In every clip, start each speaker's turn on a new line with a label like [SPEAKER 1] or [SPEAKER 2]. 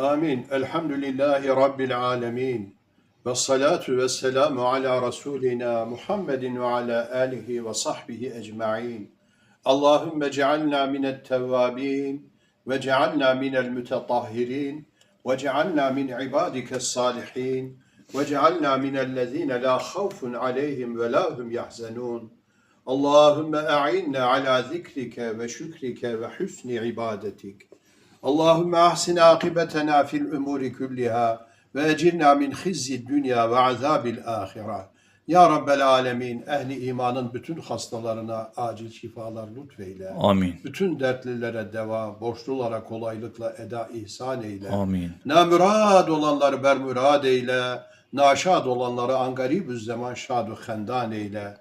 [SPEAKER 1] آمين. الحمد لله رب العالمين والصلاة والسلام على رسولنا محمد وعلى آله وصحبه أجمعين. اللهم اجعلنا من التوابين واجعلنا من المتطهرين واجعلنا من عبادك الصالحين واجعلنا من الذين لا خوف عليهم ولا هم يحزنون. اللهم أعنا على ذكرك وشكرك وحسن عبادتك. Allahümme ahsin akibetena fil umuri kulliha ve ecirna min hizzi dünya ve azabil ahire. Ya Rabbel alemin ehli imanın bütün hastalarına acil şifalar lütfeyle.
[SPEAKER 2] Amin.
[SPEAKER 1] Bütün dertlilere deva, borçlulara kolaylıkla eda ihsan eyle.
[SPEAKER 2] Amin.
[SPEAKER 1] Namürad olanları bermürad eyle. Naşad olanları angaribüz zaman şadu hendan eyle.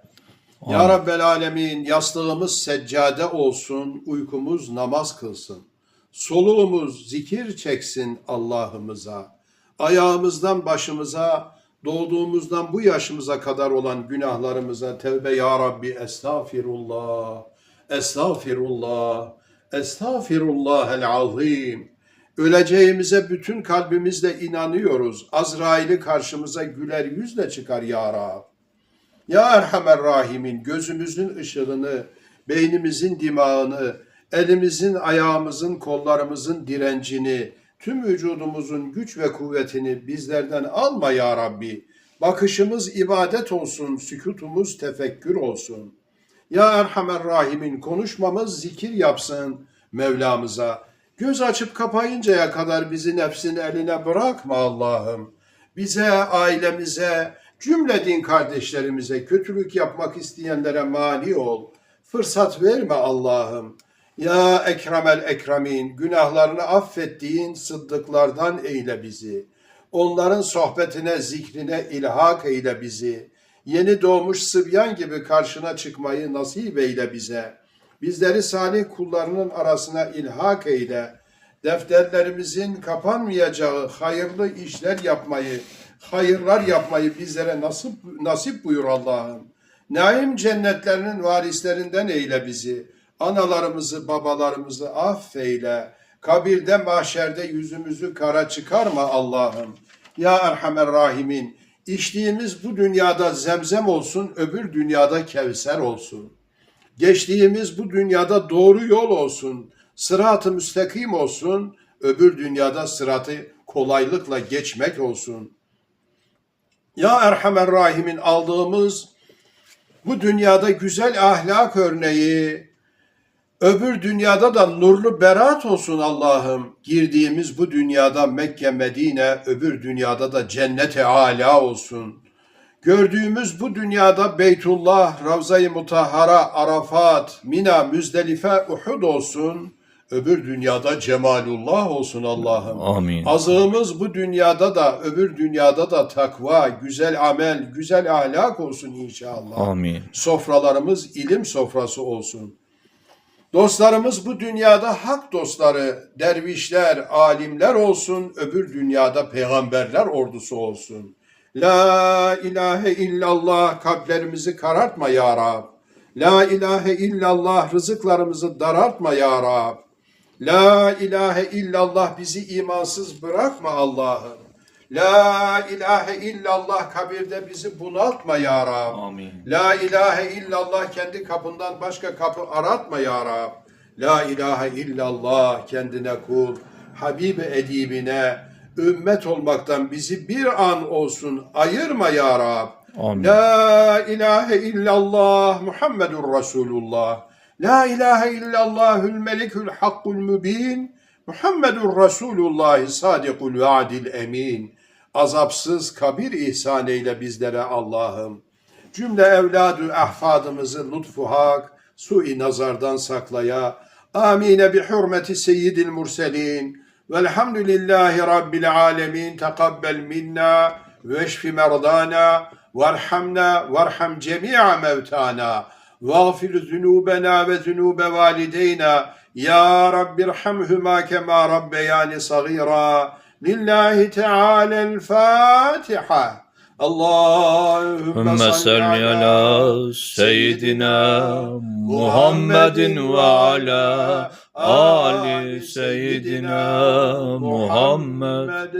[SPEAKER 1] Ya
[SPEAKER 2] Amin.
[SPEAKER 1] Rabbel Alemin yastığımız seccade olsun, uykumuz namaz kılsın. Soluğumuz zikir çeksin Allah'ımıza. Ayağımızdan başımıza, doğduğumuzdan bu yaşımıza kadar olan günahlarımıza tevbe ya Rabbi estağfirullah, estağfirullah, estağfirullahel azim. Öleceğimize bütün kalbimizle inanıyoruz. Azrail'i karşımıza güler yüzle çıkar ya Rab. Ya Erhamer Rahimin gözümüzün ışığını, beynimizin dimağını, elimizin, ayağımızın, kollarımızın direncini, tüm vücudumuzun güç ve kuvvetini bizlerden alma ya Rabbi. Bakışımız ibadet olsun, sükutumuz tefekkür olsun. Ya Erhamer Rahimin konuşmamız zikir yapsın Mevlamıza. Göz açıp kapayıncaya kadar bizi nefsin eline bırakma Allah'ım. Bize, ailemize, cümle din kardeşlerimize kötülük yapmak isteyenlere mani ol. Fırsat verme Allah'ım. Ya Ekremel Ekremin, günahlarını affettiğin sıddıklardan eyle bizi. Onların sohbetine, zikrine ilhak eyle bizi. Yeni doğmuş sıbyan gibi karşına çıkmayı nasip eyle bize. Bizleri salih kullarının arasına ilhak eyle. Defterlerimizin kapanmayacağı hayırlı işler yapmayı, hayırlar yapmayı bizlere nasip, nasip buyur Allah'ım. Naim cennetlerinin varislerinden eyle bizi. Analarımızı, babalarımızı affeyle. Kabirde, mahşerde yüzümüzü kara çıkarma Allah'ım. Ya Erhamer Rahimin, içtiğimiz bu dünyada zemzem olsun, öbür dünyada kevser olsun. Geçtiğimiz bu dünyada doğru yol olsun, sırat-ı müstakim olsun, öbür dünyada sıratı kolaylıkla geçmek olsun. Ya Erhamer Rahim'in aldığımız bu dünyada güzel ahlak örneği, öbür dünyada da nurlu berat olsun Allah'ım. Girdiğimiz bu dünyada Mekke, Medine, öbür dünyada da cennet-i âlâ olsun. Gördüğümüz bu dünyada Beytullah, Ravza-i Mutahhara, Arafat, Mina, Müzdelife, Uhud olsun. Öbür dünyada Cemalullah olsun Allah'ım.
[SPEAKER 2] Amin.
[SPEAKER 1] Azığımız bu dünyada da öbür dünyada da takva, güzel amel, güzel ahlak olsun inşallah.
[SPEAKER 2] Amin.
[SPEAKER 1] Sofralarımız ilim sofrası olsun. Dostlarımız bu dünyada hak dostları, dervişler, alimler olsun, öbür dünyada peygamberler ordusu olsun. La ilahe illallah kalplerimizi karartma ya Rab. La ilahe illallah rızıklarımızı daraltma ya Rab. La ilahe illallah bizi imansız bırakma Allah'ım. La ilahe illallah kabirde bizi bunaltma ya Rab.
[SPEAKER 2] Amin.
[SPEAKER 1] La ilahe illallah kendi kapından başka kapı aratma ya Rab. La ilahe illallah kendine kul, Habibi edibine, ümmet olmaktan bizi bir an olsun ayırma ya Rab.
[SPEAKER 2] Amin.
[SPEAKER 1] La ilahe illallah Muhammedur Resulullah. La ilahe illallahül melikül hakkul mübin. Muhammedur Resulullah sadikul vaadil emin azapsız kabir ihsan eyle bizlere Allah'ım. Cümle evladü ahfadımızı lütfu hak, sui nazardan saklaya. Amine bi hürmeti seyyidil murselin. Velhamdülillahi rabbil alemin. Tekabbel minna ve şfi merdana. Varhamna varham cemi'a mevtana. Vağfir zünubena ve zünube valideyna. Ya Rabbi irhamhuma kema rabbeyani sagira. لله تعالى الفاتحة. اللهم
[SPEAKER 2] صل على سيدنا محمد وعلى آل سيدنا محمد.